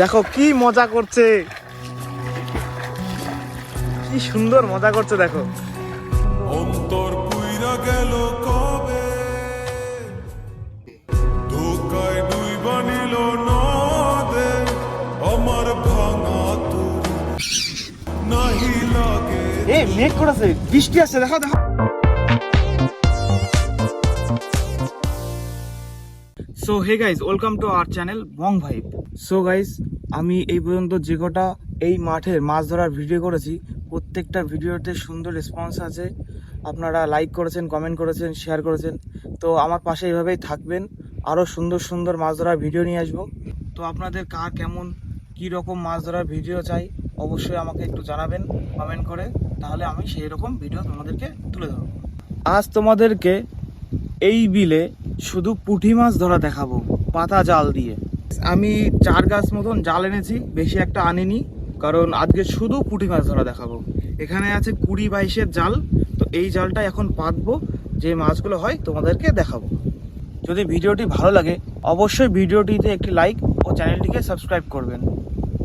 দেখো কি মজা করছে। কি সুন্দর মজা করছে দেখো। অন্তর পুইরা গেল কবে? ধোকায় দুই বানিল নদে। আমার ভাঙা তোর নাহি লাগে। এই মেঘ করেছে বৃষ্টি আছে দেখো দেখো। So hey guys welcome to our channel bong vibe so guys আমি এই পর্যন্ত যে কটা এই মাঠের মাছ ধরার ভিডিও করেছি, প্রত্যেকটা ভিডিওতে সুন্দর রেসপন্স আছে। আপনারা লাইক করেছেন কমেন্ট করেছেন শেয়ার করেছেন। তো আমার পাশে এইভাবেই থাকবেন। আরও সুন্দর সুন্দর মাছ ধরার ভিডিও নিয়ে আসব। তো আপনাদের কার কেমন, কী রকম মাছ ধরার ভিডিও চাই, অবশ্যই আমাকে একটু জানাবেন কমেন্ট করে। তাহলে আমি সেই রকম ভিডিও তোমাদেরকে তুলে ধরবো। আজ তোমাদেরকে এই বিলে শুধু পুঁটি মাছ ধরা দেখাবো, পাতা জাল দিয়ে। আমি চার গাছ মতন জাল এনেছি, বেশি একটা আনিনি, কারণ আজকে শুধু পুঁটি মাছ ধরা দেখাবো। এখানে আছে কুড়ি বাইশের জাল, তো এই জালটা এখন পাতবো, যে মাছগুলো হয় তোমাদেরকে দেখাবো। যদি ভিডিওটি ভালো লাগে, অবশ্যই ভিডিওটিতে একটি লাইক ও চ্যানেলটিকে সাবস্ক্রাইব করবেন।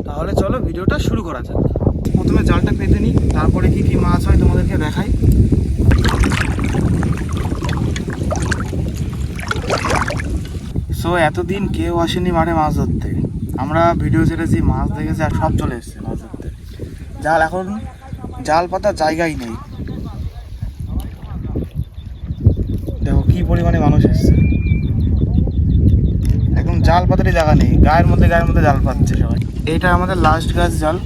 তাহলে চলো ভিডিওটা শুরু করা যাক। প্রথমে জালটা পেতে নিই, তারপরে কি কি মাছ হয় তোমাদেরকে দেখাই। সো এতদিন কেউ আসেনি মাঠে মাছ ধরতে। আমরা ভিডিও ছেড়েছি, মাছ দেখেছি আর সব চলে এসছে মাছ ধরতে। জাল এখন, জাল পাতার জায়গাই নেই। দেখো, কি পরিমাণে মানুষ এসছে। একদম জাল পাতারই জায়গা নেই, গায়ের মধ্যে গায়ের মধ্যে জাল পাচ্ছে সবাই। এইটা আমাদের লাস্ট গাছ জাল।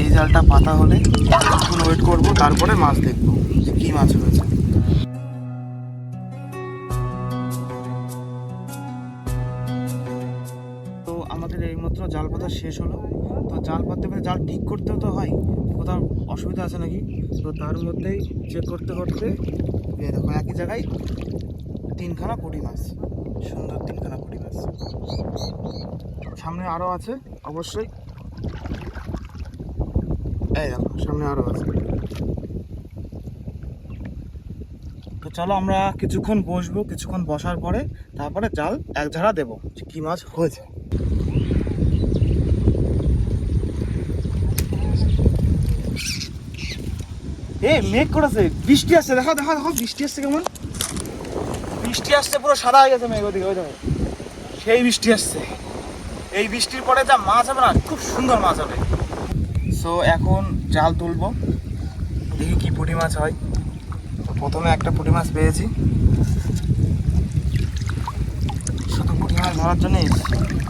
এই জালটা পাতা হলে ওয়েট করব, তারপরে মাছ দেখব যে কী মাছ হয়েছে। জাল পাতা শেষ হলো। তো জাল পাততে পারে জাল ঠিক করতেও তো হয়, কোথাও অসুবিধা আছে নাকি? তো তার মধ্যেই চেক করতে করতে দেখো একই জায়গায় তিনখানা পুঁটি মাছ, সুন্দর তিনখানা পুঁটি মাছ। সামনে আরও আছে, অবশ্যই। এই দেখো, সামনে আরও আছে। তো চলো আমরা কিছুক্ষণ বসবো, কিছুক্ষণ বসার পরে তারপরে জাল এক ঝাড়া দেবো কি মাছ হয়েছে। এ মেঘ করেছে। বৃষ্টি আসছে দেখো দেখো দেখো বৃষ্টি আসছে কেমন? বৃষ্টি আসছে পুরো সাদা হয়ে গেছে মেঘ ওদিকে ওই দেখো। সেই বৃষ্টি আসছে। এই বৃষ্টির পরে যা মাছ হবে না খুব সুন্দর মাছ হবে। সো এখন জাল তুলবো দেখি কি পুঁটি মাছ হয়। তো প্রথমে একটা পুঁটি মাছ পেয়েছি। শুধু পুঁটি মাছ ধরার জন্য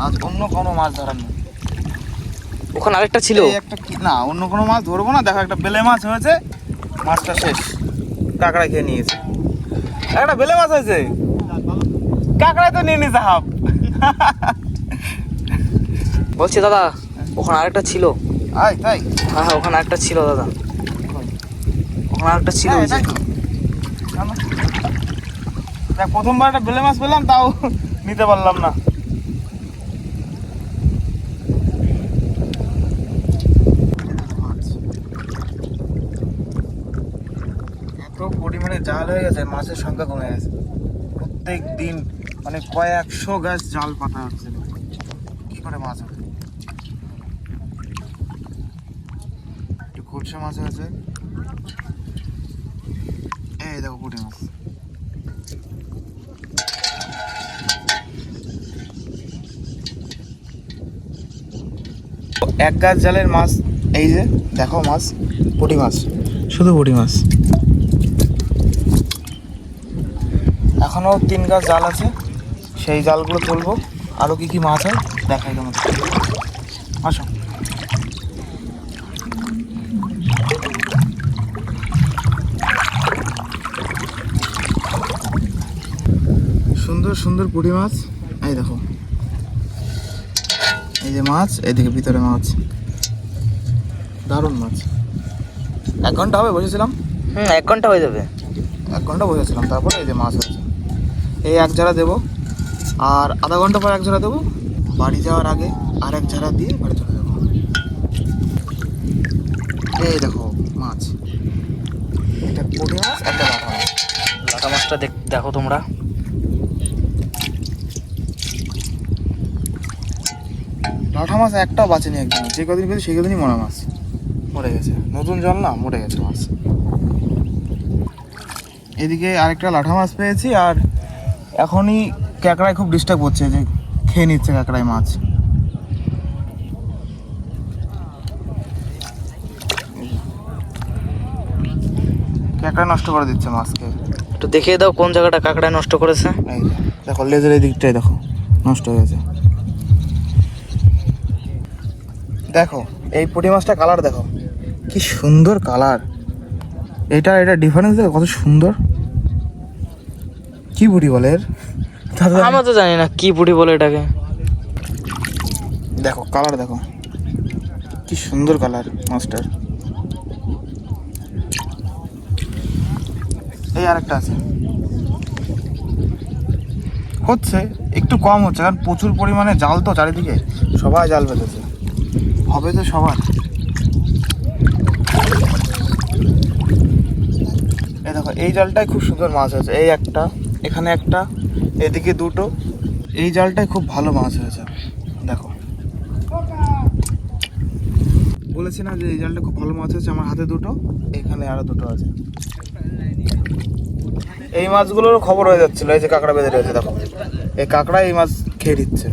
আজ অন্য কোনো মাছ ধরার নেই। ওখানে আরেকটা ছিল? একটা কি না অন্য কোনো মাছ ধরবো না দেখো একটা বেলে মাছ হয়েছে। মাছটা শেষ। কাঁকড়া খেয়ে নিয়েছে। একটা বেলে মাছ হয়েছে। কাঁকড়ায় তো নিয়ে নিয়েছে হাফ। বলছি দাদা ওখানে আরেকটা ছিল। আয় তাই? হ্যাঁ হ্যাঁ ওখানে আরেকটা ছিল দাদা। ওখানে আরেকটা ছিল হ্যাঁ, প্রথমবার একটা বেলে মাছ পেলাম তাও নিতে পারলাম না এত পরিমাণে জাল হয়ে গেছে, মাছের সংখ্যা কমে গেছে। প্রত্যেক দিন মানে কয়েকশো গাছ জাল পাতা হচ্ছে। কি করে মাছ হবে? একটু খুরসা মাছ হয়েছে এই দেখো পুঁটি মাছ। এক গাছ জালের মাছ, এই যে দেখো মাছ, পুঁটি মাছ। শুধু পুঁটি মাছ। এখনও তিন গাছ জাল আছে। সেই জালগুলো তুলবো। আরও কি কি মাছ হয় দেখাই তোমাদের। আসো। সুন্দর সুন্দর পুঁটি মাছ। এই দেখো। এই যে মাছ এইদিকে ভিতরে মাছ। দারুণ মাছ। এক ঘণ্টা হবে বসেছিলাম? হুম এক ঘণ্টা হয়ে যাবে। এক ঘণ্টা বসেছিলাম তারপরে এই যে মাছ হয়েছে। এই এক ঝাড়া দেবো। আর আধা ঘণ্টা পর এক ঝাড়া দেবো। বাড়ি যাওয়ার আগে আর এক ঝাড়া দিয়ে বাড়ি চলে যাব। এই দেখো মাছ। একটা মাছ একটা লাটা মাছ। লাটা মাছটা দেখ দেখো তোমরা। লাঠা মাছ একটাও বাঁচেনি একদম যে কদিন পেয়েছি সেই কদিনই মরা মাছ। মরে গেছে। নতুন জল না মরে গেছে মাছ। এদিকে আরেকটা লাঠা মাছ পেয়েছি আর এখনই ক্যাকড়ায় খুব ডিস্টার্ব করছে যে খেয়ে নিচ্ছে ক্যাকড়ায় মাছ। ক্যাকড়া নষ্ট করে দিচ্ছে মাছকে। একটু দেখিয়ে দাও কোন জায়গাটা কাঁকড়ায় নষ্ট করেছে। দেখো লেজের এই দিকটাই দেখো নষ্ট হয়ে গেছে দেখো এই পুঁটি মাছটা কালার দেখো কি সুন্দর কালার এটা এটা ডিফারেন্স দেখো কত সুন্দর। কি বুড়ি বলে আমরা তো জানি না কি বুড়ি বলে এটাকে। দেখো কালার দেখো। কি সুন্দর কালার মাছটার এই আর একটা আছে। হচ্ছে একটু কম হচ্ছে কারণ প্রচুর পরিমাণে জাল তো চারিদিকে। সবাই জাল বেঁধেছে। হবে তো সবার। এই দেখো এই জালটাই খুব সুন্দর মাছ আছে এই একটা। এখানে একটা, এদিকে দুটো। এই জালটাই খুব ভালো মাছ হয়েছে। দেখো। বলেছি না যে এই জালটা খুব ভালো মাছ হয়েছে, আমার হাতে দুটো, এখানে আরও দুটো আছে। এই মাছগুলোর খবর হয়ে যাচ্ছিল, এই যে কাঁকড়া বেঁধে রয়েছে, দেখো। এই কাঁকড়া এই মাছ খেয়ে দিচ্ছে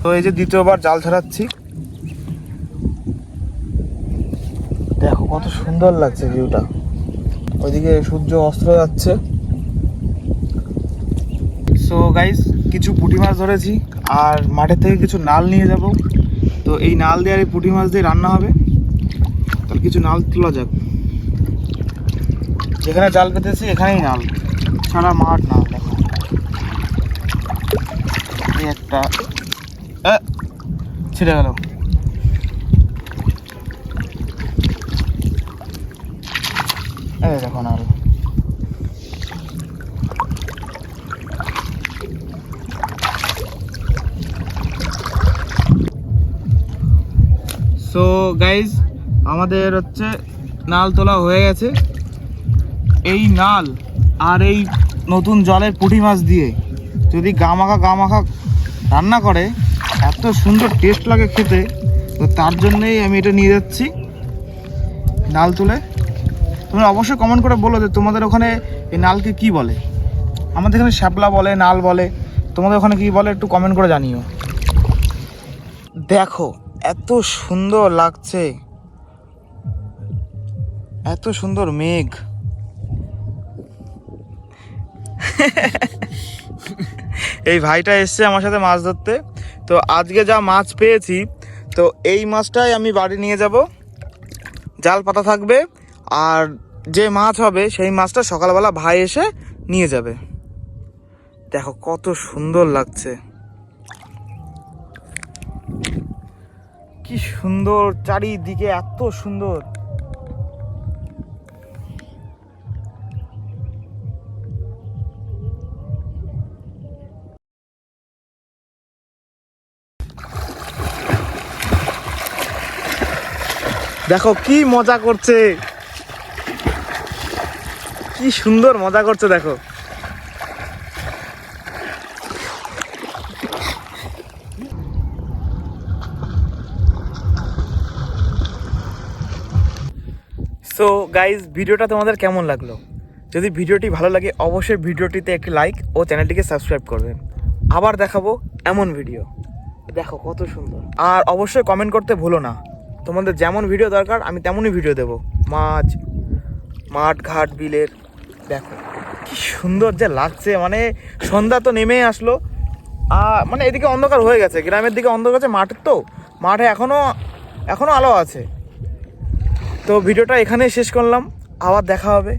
তো এই যে দ্বিতীয়বার জাল ছাড়াচ্ছি দেখো, কত সুন্দর লাগছে ভিউটা। ওইদিকে সূর্য অস্ত্র যাচ্ছে। সো গাইস কিছু পুঁটি মাছ ধরেছি, আর মাঠের থেকে কিছু নাল নিয়ে যাব। তো এই নাল দিয়ে আর এই পুঁটি মাছ দিয়ে রান্না হবে। তাহলে কিছু নাল তোলা যাক। যেখানে জাল পেতেছি, এখানেই নাল। সারা মাঠ নাল দেখো। একটা ছিঁড়ে গেল। এই সো গাইজ আমাদের হচ্ছে নাল তোলা হয়ে গেছে। এই নাল আর এই নতুন জলের পুঁটি মাছ দিয়ে যদি গামাখা গামাখা রান্না করে, এত সুন্দর টেস্ট লাগে খেতে, তো তার জন্যই আমি এটা নিয়ে যাচ্ছি নাল তুলে। তোমরা অবশ্যই কমেন্ট করে বলো যে তোমাদের ওখানে এই নালকে কি বলে। আমাদের এখানে শ্যাপলা বলে, নাল বলে। তোমাদের ওখানে কি বলে একটু কমেন্ট করে জানিও। দেখো, এত সুন্দর লাগছে। এত সুন্দর মেঘ। এই ভাইটা এসছে আমার সাথে মাছ ধরতে। তো আজকে যা মাছ পেয়েছি, তো এই মাছটাই আমি বাড়ি নিয়ে যাব। জাল পাতা থাকবে। আর যে মাছ হবে, সেই মাছটা সকালবেলা ভাই এসে নিয়ে যাবে। দেখো কত সুন্দর লাগছে। কি সুন্দর চারিদিকে, এত সুন্দর। দেখো কি মজা করছে। কি সুন্দর মজা করছে, দেখো। সো গাইজ ভিডিওটা তোমাদের কেমন লাগল? যদি ভিডিওটি ভালো লাগে, অবশ্যই ভিডিওটিতে একটি লাইক ও চ্যানেলটিকে সাবস্ক্রাইব করবেন। আবার দেখাবো এমন ভিডিও দেখো কত সুন্দর। আর অবশ্যই কমেন্ট করতে ভুলো না। তোমাদের যেমন ভিডিও দরকার, আমি তেমনই ভিডিও দেবো। মাছ মাঠ ঘাট বিলের দেখো, কি সুন্দর যে লাগছে মানে সন্ধ্যা তো নেমে আসলো। আর মানে এদিকে অন্ধকার হয়ে গেছে, গ্রামের দিকে অন্ধকার আছে মাঠের তো, মাঠে এখনও এখনও আলো আছে। তো ভিডিওটা এখানেই শেষ করলাম, আবার দেখা হবে।